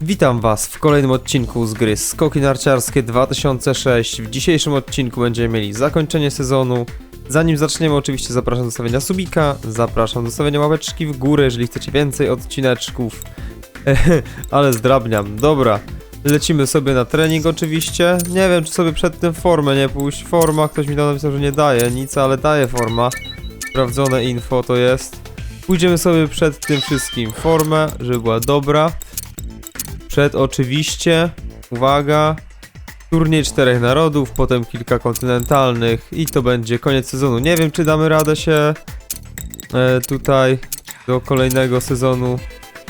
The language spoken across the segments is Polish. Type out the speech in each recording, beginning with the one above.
Witam Was w kolejnym odcinku z gry Skoki Narciarskie 2006. W dzisiejszym odcinku będziemy mieli zakończenie sezonu. Zanim zaczniemy, oczywiście zapraszam do stawienia subika, zapraszam do stawienia łapeczki w górę, jeżeli chcecie więcej odcineczków. Ale zdrabniam. Dobra, lecimy sobie na trening oczywiście. Nie wiem, czy sobie przed tym formę nie pójść. Forma, ktoś mi tam napisał, że nie daje nic, ale daje forma. Sprawdzone info to jest. Pójdziemy sobie przed tym wszystkim formę, żeby była dobra. Przed oczywiście, uwaga, turniej czterech narodów, potem kilka kontynentalnych i to będzie koniec sezonu. Nie wiem, czy damy radę się e, tutaj do kolejnego sezonu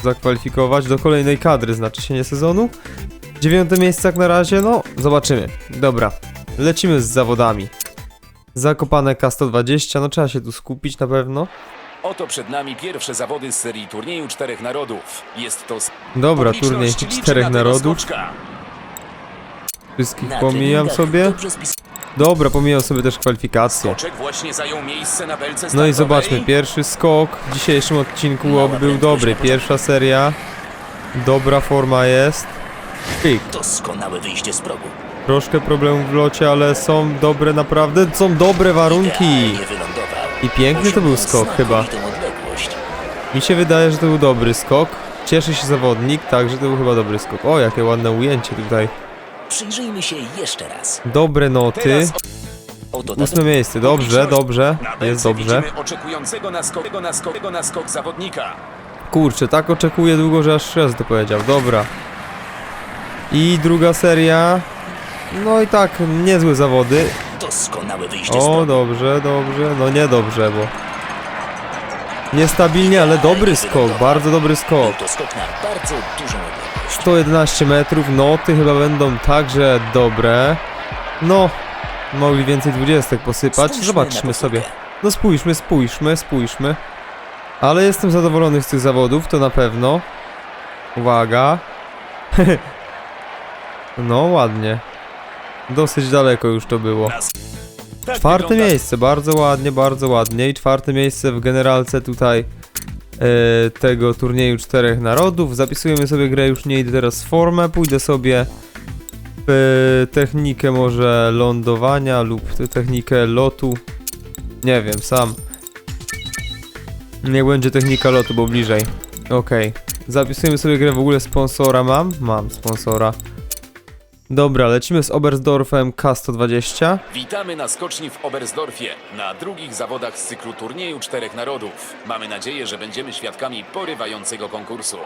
zakwalifikować, do kolejnej kadry, znaczy się nie sezonu. Dziewiąte miejsce jak na razie, no zobaczymy. Dobra, lecimy z zawodami. Zakopane K120, no trzeba się tu skupić na pewno. Oto przed nami pierwsze zawody z serii turnieju czterech narodów. Jest to Dobra, turniej czterech narodów. skoczka. Wszystkich Na pomijam treningach sobie. dobrze spis- Dobra, pomijam sobie też kwalifikacje. Skoczek właśnie zajął miejsce na belce No startowej. i zobaczmy, pierwszy skok w dzisiejszym odcinku oby był dobry. Pierwsza seria, dobra forma jest. Pyk. Doskonałe wyjście z progu. Troszkę problemów w locie, ale są dobre naprawdę, są dobre warunki. Idealnie wylądował. I piękny to był skok chyba. Mi się wydaje, że to był dobry skok. Cieszy się zawodnik, także to był chyba dobry skok. O, jakie ładne ujęcie tutaj. Przyjrzyjmy się jeszcze raz. Dobre noty. Ósme miejsce, dobrze, dobrze, jest dobrze. widzimy oczekującego na skok, na skok, na skok zawodnika. Kurczę, tak oczekuję długo, że aż razy to powiedział. Dobra. I druga seria. No i tak, niezłe zawody. Doskonałe wyjście z O, dobrze, dobrze. No nie dobrze, bo... Niestabilnie, ale dobry skok, bardzo dobry Był skok. to skok na bardzo dużą odległość. 111 metrów, noty chyba będą także dobre. No, mogli więcej dwudziestek posypać. Spójrzmy Zobaczmy sobie. powtórkę. No spójrzmy, spójrzmy, spójrzmy. Ale jestem zadowolony z tych zawodów, to na pewno. Uwaga. no ładnie. Dosyć daleko już to było. Tak Czwarte wygląda miejsce, bardzo ładnie, bardzo ładnie. I czwarte miejsce w generalce tutaj e, tego turnieju czterech narodów. Zapisujemy sobie grę, już nie idę teraz w formę, pójdę sobie w technikę może lądowania lub te- technikę lotu. Nie wiem, sam. Niech będzie technika lotu, bo bliżej. Okej. Zapisujemy sobie grę, w ogóle sponsora mam? Mam sponsora. Dobra, lecimy z Oberstdorfem K120. Witamy na skoczni w Oberstdorfie, na drugich zawodach z cyklu turnieju czterech narodów. Mamy nadzieję, że będziemy świadkami porywającego konkursu.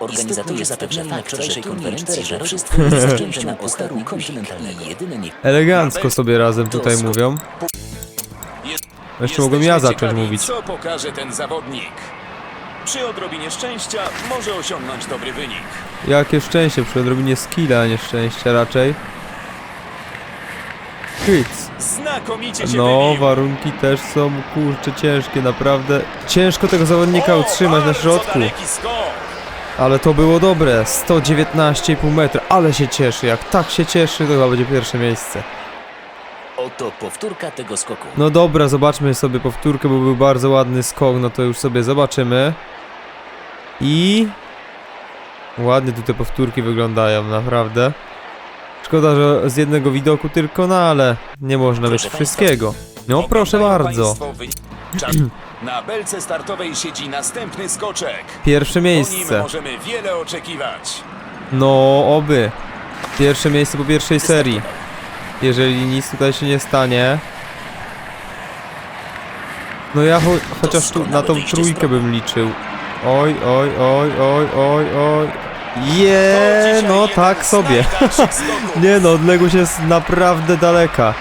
Organizatorzy zapewniają na wczorajszej konferencji, że wszystko jest na ostatni kontynentalnego. I jedyne nie... Elegancko sobie razem tutaj mówią. Jeszcze mogłem ja Jesteśmy zacząć ciekawi, mówić. Co pokaże ten zawodnik? Przy odrobinie szczęścia może osiągnąć dobry wynik. Jakie szczęście przy odrobinie skilla, a nie szczęścia raczej. Hyc. Znakomicie się No, wybił. warunki też są kurczę ciężkie, naprawdę. Ciężko tego zawodnika O, utrzymać na bardzo środku. daleki skok. Ale to było dobre. 119,5 metra. Ale się cieszy. Jak tak się cieszy, to chyba będzie pierwsze miejsce. Oto powtórka tego skoku. No dobra, zobaczmy sobie powtórkę, bo był bardzo ładny skok. No to już sobie zobaczymy. I... Ładnie tu te powtórki wyglądają, naprawdę. Szkoda, że z jednego widoku tylko, no ale nie można mieć wszystkiego. No proszę bardzo. Na belce startowej siedzi następny skoczek. Pierwsze miejsce. możemy wiele oczekiwać. No, oby. Pierwsze miejsce po pierwszej serii. Jeżeli nic tutaj się nie stanie. No ja cho chociaż tu na tą trójkę bym liczył. Oj, oj, oj, oj, oj, oj. Je, no tak sobie. Nie no, odległość jest naprawdę daleka.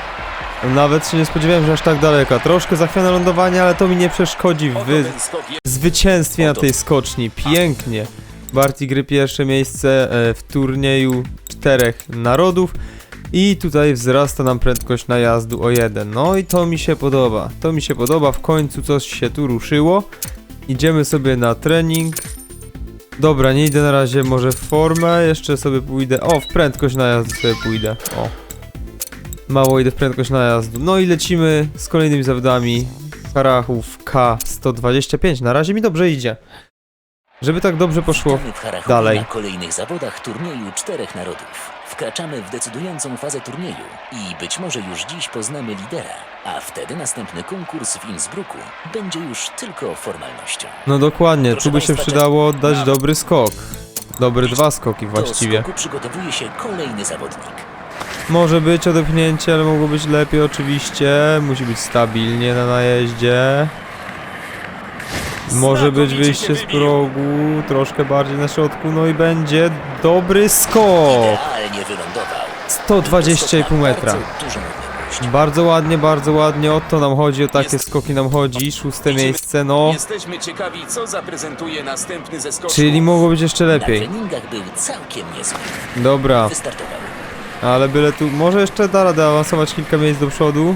Nawet się nie spodziewałem, że aż tak daleka. Troszkę zachwiane lądowanie, ale to mi nie przeszkodzi w zwycięstwie na tej skoczni. Pięknie. Barty gry pierwsze miejsce e, w turnieju czterech narodów. I tutaj wzrasta nam prędkość najazdu o jeden. No i to mi się podoba. To mi się podoba. W końcu coś się tu ruszyło. Idziemy sobie na trening. Dobra, nie idę na razie może w formę. Jeszcze sobie pójdę. O, w prędkość najazdu sobie pójdę. O. Mało idę w prędkość najazdu. No i lecimy z kolejnymi zawodami. Karachów K125. Na razie mi dobrze idzie. Żeby tak dobrze poszło Witamy w Harachowie dalej. na kolejnych zawodach turnieju czterech narodów. Wkraczamy w decydującą fazę turnieju i być może już dziś poznamy lidera, a wtedy następny konkurs w Innsbrucku będzie już tylko formalnością. No dokładnie, tu by się przydało dać dobry skok. Dobry dwa skoki właściwie. Do skoku przygotowuje się kolejny zawodnik. Może być odepchnięcie, ale mogło być lepiej oczywiście. Musi być stabilnie na najeździe. Może być wyjście z progu, troszkę bardziej na środku, no i będzie dobry skok! Idealnie wylądował. 120,5 metra. Bardzo dużą odległość. Bardzo ładnie, bardzo ładnie, o to nam chodzi, o takie skoki nam chodzi. Szóste miejsce, no. Jesteśmy ciekawi, co zaprezentuje następny ze. Czyli mogło być jeszcze Na lepiej. treningach był całkiem niezły. Dobra, Wystartował. ale byle tu, może jeszcze da radę awansować kilka miejsc do przodu.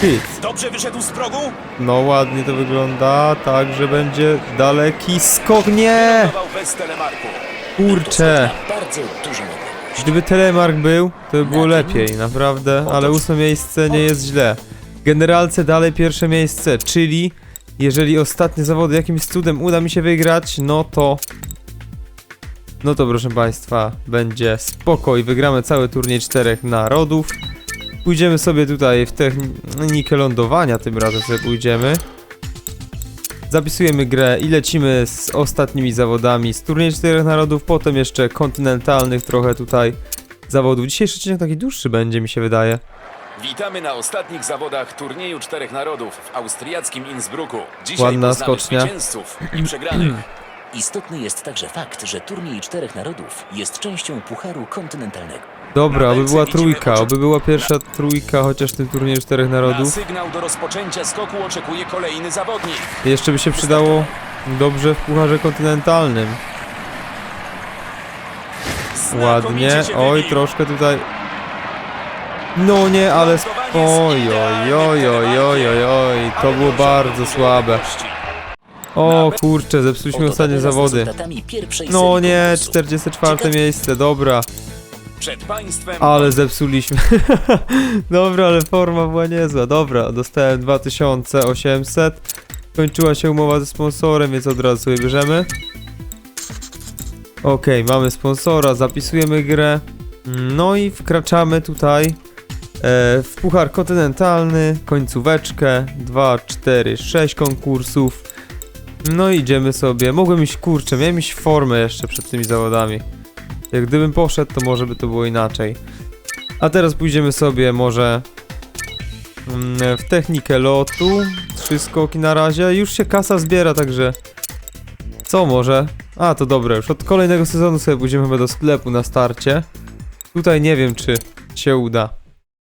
Hit. Dobrze wyszedł z progu? No ładnie to wygląda, tak, że będzie daleki skok, nie! Lądował bez telemarku. Kurczę, bardzo gdyby telemark był, to by było lepiej, naprawdę, ale ósme miejsce nie jest źle. Generalce dalej pierwsze miejsce, czyli jeżeli ostatnie zawody jakimś cudem uda mi się wygrać, no to... No to proszę Państwa, będzie spoko i wygramy cały turniej czterech narodów. Pójdziemy sobie tutaj w technikę lądowania, tym razem sobie pójdziemy. Zapisujemy grę i lecimy z ostatnimi zawodami z turnieju czterech narodów, potem jeszcze kontynentalnych trochę tutaj zawodów. Dzisiejszy odcinek taki dłuższy będzie, mi się wydaje. Witamy na ostatnich zawodach turnieju czterech narodów w austriackim Innsbrucku. Dzisiaj Ładna poznamy skocznia. zwycięzców i przegranych. Istotny jest także fakt, że turniej czterech narodów jest częścią Pucharu Kontynentalnego. Dobra, oby była trójka, oby była pierwsza trójka, chociaż w tym turnieju czterech Na narodów. sygnał do rozpoczęcia skoku oczekuje kolejny zawodnik. Jeszcze by się przydało dobrze w pucharze kontynentalnym. Ładnie, oj, troszkę tutaj... No nie, ale... sp- Oj, oj, oj, oj, oj, oj, oj, to było bardzo słabe. O kurczę, zepsuliśmy ostatnie zawody. No nie, konkursu. 44 Ciekawe- miejsce, dobra. Przed państwem Ale zepsuliśmy. dobra, ale forma była niezła. Dobra, dostałem 2800. Kończyła się umowa ze sponsorem, więc od razu sobie bierzemy. Okej, mamy sponsora, zapisujemy grę. No i wkraczamy tutaj e, w Puchar Kontynentalny, końcóweczkę. 2, 4, 6 konkursów. No i idziemy sobie. Mogłem iść, kurczę, miałem iść formę jeszcze przed tymi zawodami. Jak gdybym poszedł, to może by to było inaczej. A teraz pójdziemy sobie może mm, w technikę lotu. Trzy skoki na razie. Już się kasa zbiera, także... Co może? A, to dobre. Już od kolejnego sezonu sobie pójdziemy chyba do sklepu na starcie. Tutaj nie wiem, czy się uda.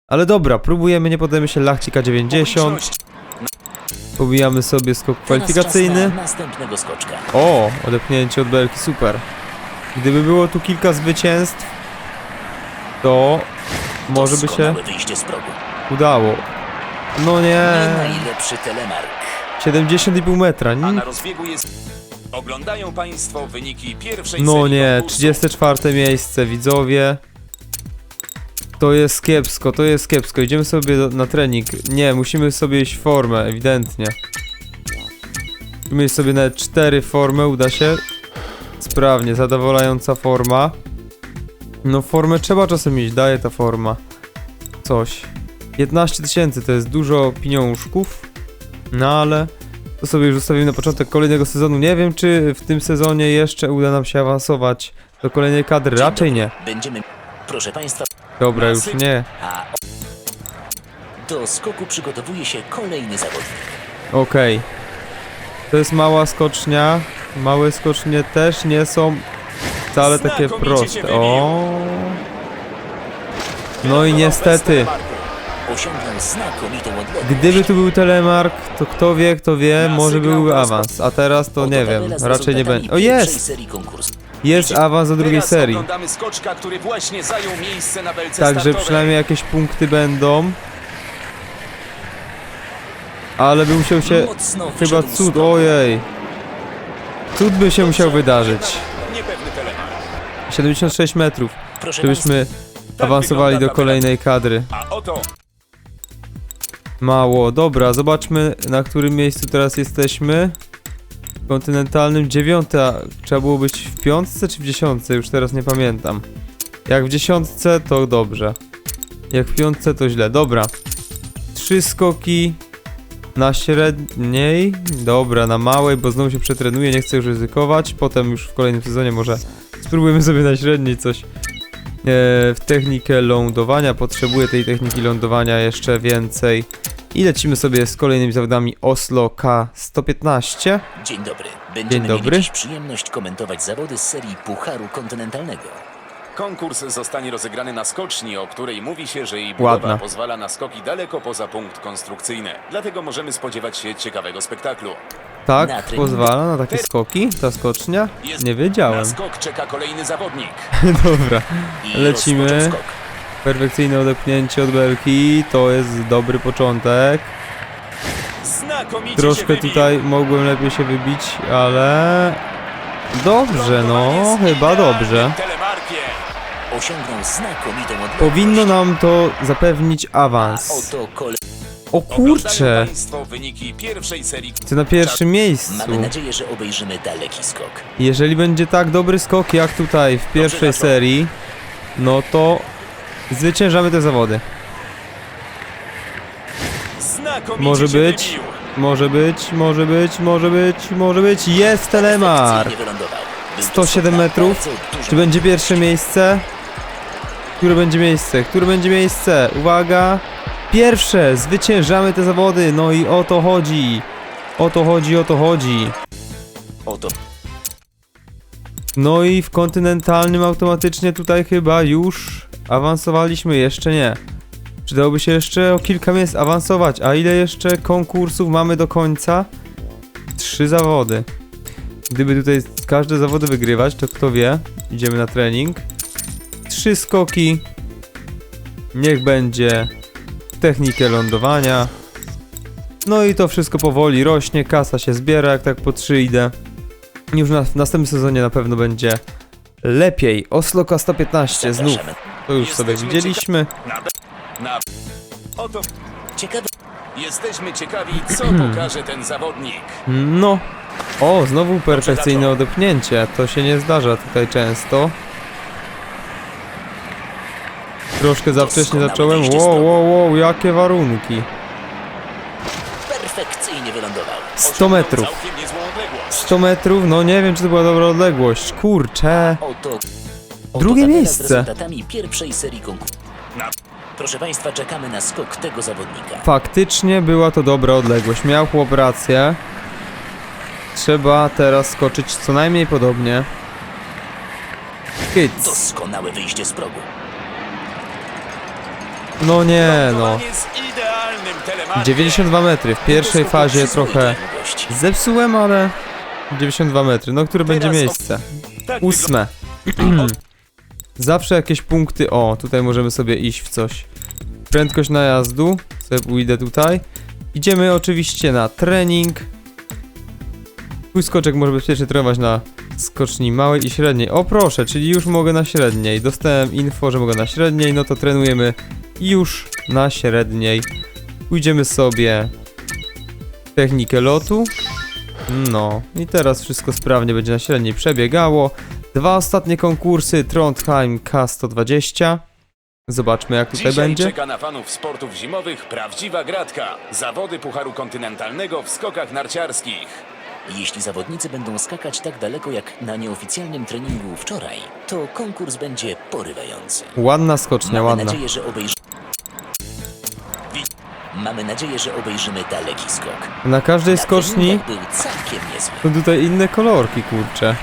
Ale dobra, próbujemy, nie podajemy się Lachcika 90. publiczność Pobijamy sobie skok kwalifikacyjny. O, odepchnięcie od belki, super. Gdyby było tu kilka zwycięstw, to może by się Doskonałe wyjście z progu. udało. No Nie nie, najlepszy telemark. 70,5 metra. A na rozbiegu jest... Oglądają Państwo wyniki pierwszej No serii nie, konkursu. 34 miejsce, widzowie. To jest kiepsko, to jest kiepsko. Idziemy sobie do, na trening. Nie, musimy sobie iść w formę, ewidentnie. Musimy iść sobie nawet 4 formę, uda się. Sprawnie, zadowalająca forma. No formę trzeba czasem mieć, daje ta forma. Coś. 15 tysięcy to jest dużo pieniążków. No ale to sobie już zostawimy na początek kolejnego sezonu. Nie wiem, czy w tym sezonie jeszcze uda nam się awansować do kolejnej kadry. Raczej nie. Będziemy, proszę Państwa, Dobra, już nie. do skoku przygotowuje się kolejny zawodnik. Okej. To jest mała skocznia. Małe skocznie też nie są wcale takie proste. O. No i niestety, gdyby tu był telemark, to kto wie, kto wie, może byłby awans. A teraz to nie wiem, raczej nie będzie. O jest! Jest awans do drugiej serii. Także przynajmniej jakieś punkty będą. Ale by musiał się. Chyba cud, ojej. Cud by się musiał wydarzyć. Niepewny telemark. 76 metrów, żebyśmy Tak awansowali wygląda do kolejnej kadry. Mało, dobra, zobaczmy na którym miejscu teraz jesteśmy. kontynentalnym dziewiąta. Trzeba było być w piątce czy w dziesiątce? Już teraz nie pamiętam. Jak w dziesiątce, to dobrze. Jak w piątce, to źle. Dobra. Trzy skoki na średniej. Dobra, na małej, bo znowu się przetrenuję, nie chcę już ryzykować. Potem już w kolejnym sezonie może spróbujemy sobie na średniej coś. E, w technikę lądowania. Potrzebuję tej techniki lądowania jeszcze więcej. I lecimy sobie z kolejnymi zawodami Oslo K115. Dzień dobry. Będziemy dobry. mieli dziś przyjemność komentować zawody z serii Pucharu Kontynentalnego. Konkurs zostanie rozegrany na skoczni, o której mówi się, że jej budowa Ładna. pozwala na skoki daleko poza punkt konstrukcyjny. Dlatego możemy spodziewać się ciekawego spektaklu. Tak, pozwala na takie skoki, ta skocznia? Jest- Nie Na wiedziałem. skok czeka kolejny zawodnik. Dobra, I Lecimy. rozpoczął skok. perfekcyjne odepchnięcie od belki, to jest dobry początek. Znakomicie się Troszkę wybił. tutaj mogłem lepiej się wybić, ale... Dobrze, no, Lądowanie z chyba idealnym dobrze. Osiągnął znakomitą odległość. Powinno nam to zapewnić awans. oto. O kurcze, Państwo wyniki pierwszej serii. ty na pierwszym miejscu. Nadzieję, że obejrzymy daleki skok. Jeżeli będzie tak dobry skok jak tutaj w pierwszej serii, no to zwyciężamy te zawody. Znakomicie Może się być. wybił. Może być, może być, może być, może być. Jest Telemar! Perfekcyjnie wylądował. Był to 107 skok na metrów. bardzo Czy będzie pierwsze miejsce? Które będzie miejsce? Które będzie miejsce? Uwaga! Pierwsze! Zwyciężamy te zawody! No i o to chodzi! O to chodzi, o to chodzi! Oto No i w kontynentalnym automatycznie tutaj chyba już awansowaliśmy, jeszcze nie. Przydałoby się jeszcze o kilka miejsc awansować, a ile jeszcze konkursów mamy do końca? Trzy zawody. Gdyby tutaj każde zawody wygrywać, to kto wie? Idziemy na trening. Trzy skoki. Niech będzie technikę lądowania. No i to wszystko powoli rośnie, kasa się zbiera, jak tak po trzy idę. Już na, w następnym sezonie na pewno będzie lepiej. Oslo 115 znów. To już sobie widzieliśmy. Oto Ciekawe jesteśmy ciekawi, co Hmm. pokaże ten zawodnik. No. O, znowu perfekcyjne odepchnięcie. To się nie zdarza tutaj często. Troszkę za wcześnie zacząłem. Wow, wow, wow, jakie warunki. perfekcyjnie wylądował. 100 metrów. Całkiem niezłą odległość. 100 metrów, no nie wiem czy to była dobra odległość. Kurczę. Drugie miejsce. Proszę Państwa, czekamy na skok tego zawodnika. Faktycznie była to dobra odległość. Miał chłop rację. Trzeba teraz skoczyć co najmniej podobnie. Hits. Doskonałe wyjście z progu. No nie no. Lądowanie z idealnym telemarkiem. 92 metry. W pierwszej fazie trochę zepsułem, ale 92 metry. No, które będzie miejsce? Tak Ósme. Zawsze jakieś punkty. O, tutaj możemy sobie iść w coś. Prędkość najazdu. Sobie pójdę tutaj. Idziemy oczywiście na trening. Twój skoczek może bezpiecznie trenować na skoczni małej i średniej. O proszę, czyli już mogę na średniej. Dostałem info, że mogę na średniej, no to trenujemy już na średniej. Pójdziemy sobie technikę lotu. No i teraz wszystko sprawnie będzie na średniej przebiegało. Dwa ostatnie konkursy Trondheim K120. Zobaczmy jak tutaj Dzisiaj będzie. czeka na fanów sportów zimowych prawdziwa gratka. Zawody Pucharu Kontynentalnego w skokach narciarskich. Jeśli zawodnicy będą skakać tak daleko jak na nieoficjalnym treningu wczoraj, to konkurs będzie porywający. Ładna skocznia, Mamy ładna. nadzieję, że obejrzymy. Mamy nadzieję, że obejrzymy daleki skok. Na każdej Na skoczni treningach był całkiem niezły. są tutaj inne kolorki, kurcze.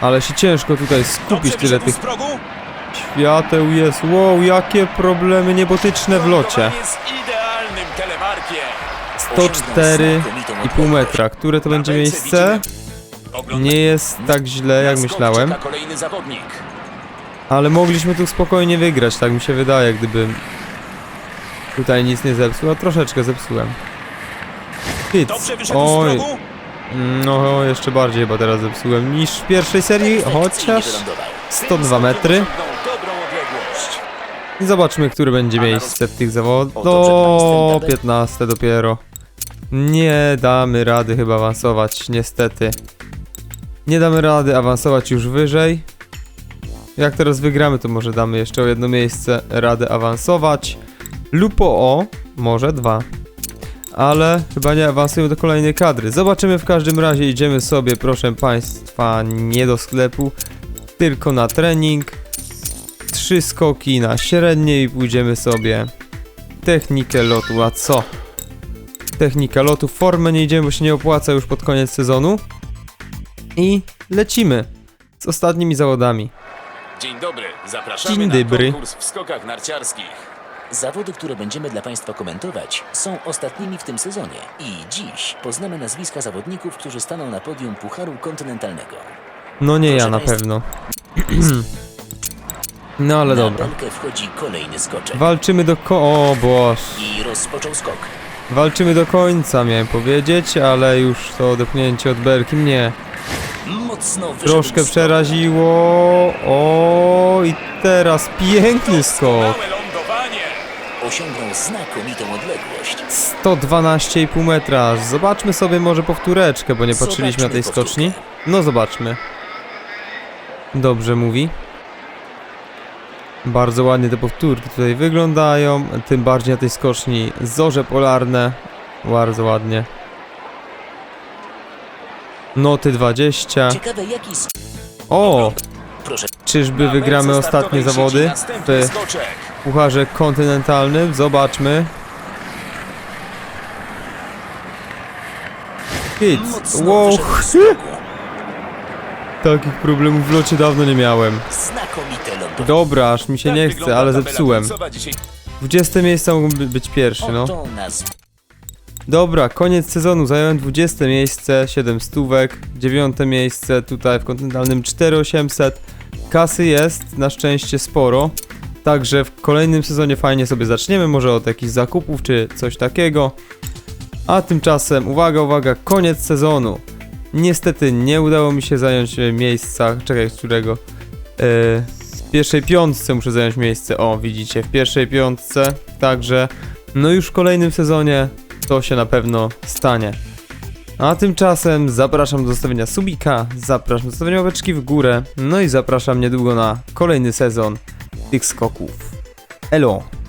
Ale się ciężko tutaj skupić tyle tych progu. świateł jest. Wow, jakie problemy niebotyczne w locie. Z idealnym telemarkiem. 104,5 metra. Które to będzie miejsce? Nie jest tak źle jak myślałem. Ale mogliśmy tu spokojnie wygrać, tak mi się wydaje, gdybym tutaj nic nie zepsuł, a troszeczkę zepsułem. Z Oj, no jeszcze bardziej chyba teraz zepsułem niż w pierwszej serii, chociaż wylądował. 102 Tym metry. I zobaczmy, które będzie miejsce w tych zawodach. Do tabela. 15 dopiero. Nie damy rady chyba awansować, niestety. Nie damy rady awansować już wyżej. Jak teraz wygramy, to może damy jeszcze o jedno miejsce radę awansować. Lub o może dwa. Ale chyba nie awansujemy do kolejnej kadry. Zobaczymy w każdym razie, idziemy sobie, proszę Państwa, nie do sklepu, tylko na trening. Trzy skoki na średniej i pójdziemy sobie technikę lotu, a co? Technika lotu, w formę nie idziemy, bo się nie opłaca już pod koniec sezonu. I lecimy z ostatnimi zawodami. Dzień dobry, zapraszamy Dzień na dobry. konkurs w skokach narciarskich. Zawody, które będziemy dla Państwa komentować, są ostatnimi w tym sezonie i dziś poznamy nazwiska zawodników, którzy staną na podium Pucharu Kontynentalnego. No nie ja Proszę na państwa. pewno. No ale na dobra. belkę wchodzi kolejny skoczek Walczymy do ko... O boż. i rozpoczął skok. Walczymy do końca, miałem powiedzieć, ale już to odepchnięcie od belki mnie Mocno troszkę przeraziło. O i teraz piękny skok. Osiągnął znakomitą odległość. 112,5 metra. Zobaczmy sobie może powtóreczkę, bo nie patrzyliśmy na tej skoczni. No zobaczmy. Dobrze mówi. Bardzo ładnie te powtórki tutaj wyglądają, tym bardziej na tej skoczni zorze polarne. Bardzo ładnie. Noty 20. Ciekawe jaki s- O! Czyżby wygramy ostatnie zawody w. Pucharze Kontynentalnym? Zobaczmy. Hit. Wow. Takich problemów w locie dawno nie miałem. Znakomite. Dobra, aż mi się Tak nie chce, ale zepsułem. końcowa dzisiaj. 20 miejsce mogą by- być pierwszy, no. Oto. Dobra, koniec sezonu. Zająłem 20 miejsce, 7 stówek. 9 miejsce tutaj w kontynentalnym 4800. Kasy jest na szczęście sporo. Także w kolejnym sezonie fajnie sobie zaczniemy, może od jakichś zakupów czy coś takiego. A tymczasem, uwaga, uwaga, koniec sezonu. Niestety nie udało mi się zająć e, miejsca, czekaj, z którego? E, w pierwszej piątce muszę zająć miejsce. O, widzicie, w pierwszej piątce. Także, no już w kolejnym sezonie to się na pewno stanie. A tymczasem zapraszam do zostawienia subika, zapraszam do zostawienia łapeczki w górę, no i zapraszam niedługo na kolejny sezon tych skoków. Elo!